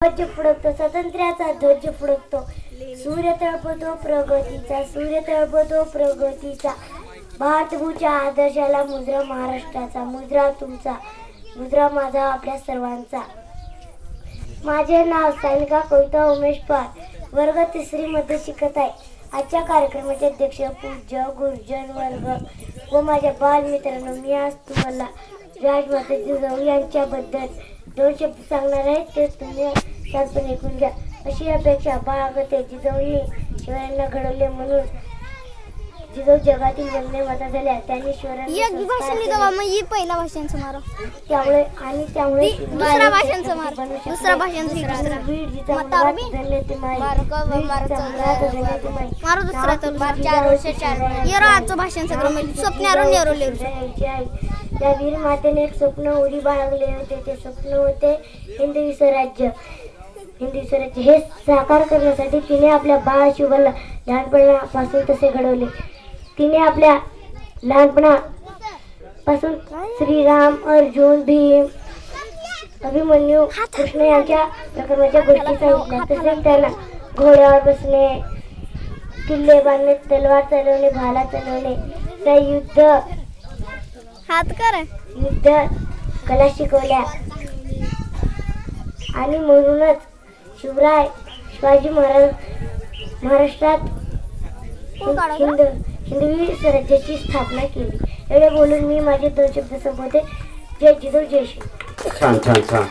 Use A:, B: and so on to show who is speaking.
A: ध्वज फडकतो स्वातंत्र्याचा ध्वज फडकतो सूर्य तळपतो प्रगतीचा सूर्य तळपतो प्रगतीचा. भारतभूच्या आदर्शाला मुद्रा महाराष्ट्राचा मुद्रा तुमचा मुद्रा माझा आपल्या सर्वांचा. माझे नाव सानिका कविता उमेश पार वर्ग तिसरी मध्ये शिकत आहे. आजच्या कार्यक्रमाचे अध्यक्ष पूज्य गुरुजन वर्ग व माझ्या बालमित्रांनो मी आज तुम्हाला राजमाता जिजाऊ यांच्याबद्दल दोन शब्द सांगणार आहेत ते तुम्ही शांतपणे ऐकून घ्या अशी अपेक्षा बाळगते जिजाऊंनी शिवरायांना घडवले म्हणून जगातील वंदे माता झाल्या त्यांनी
B: एक भाषण मग ही पहिला मारो
A: त्यामुळे आणि त्यामुळे
B: दुसरा भाषणचं मार. दुसरा भाषणचं दुसरा.
A: वीर जिजाऊ
B: मग तारू मी?
A: धन्य ते माई.
B: बारं का
A: वीर
B: मारं
A: जिजाऊ
B: चाललं.
A: धन्य ते माई.
B: मारो दुसरा तर बार चार वर्ष चार. येरो आजचं भाषण सगळं म्हणजे
A: यांची आई. त्या वीर मातेने एक स्वप्न उडी बाळगले होते. ते स्वप्न होते हिंदवी स्वराज्य. हिंदवी स्वराज्य. हे साकार करण्यासाठी तिने आपल्या बाळ शिवला लहानपणापासून तसे घडवले. तिने आपल्या लहानपणापासून श्रीराम अर्जुन भीम अभिमन्यू कृष्ण यांच्या प्रकरणाच्या गोष्टी सांगितल्या. तसेच त्यांना घोड्यावर बसणे किल्ले बांधणे तलवार चालवणे भाला चालवणे त्या युद्ध
B: हात कर.
A: युद्ध कला शिकवल्या. आणि म्हणूनच शिवराय शिवाजी महाराज महाराष्ट्रात हिंद हिंदवी स्वराज्याची स्थापना केली. एवढे बोलून मी माझे दोन शब्द संपवते. जय जिजाऊ जय श्री.
C: छान छान छान.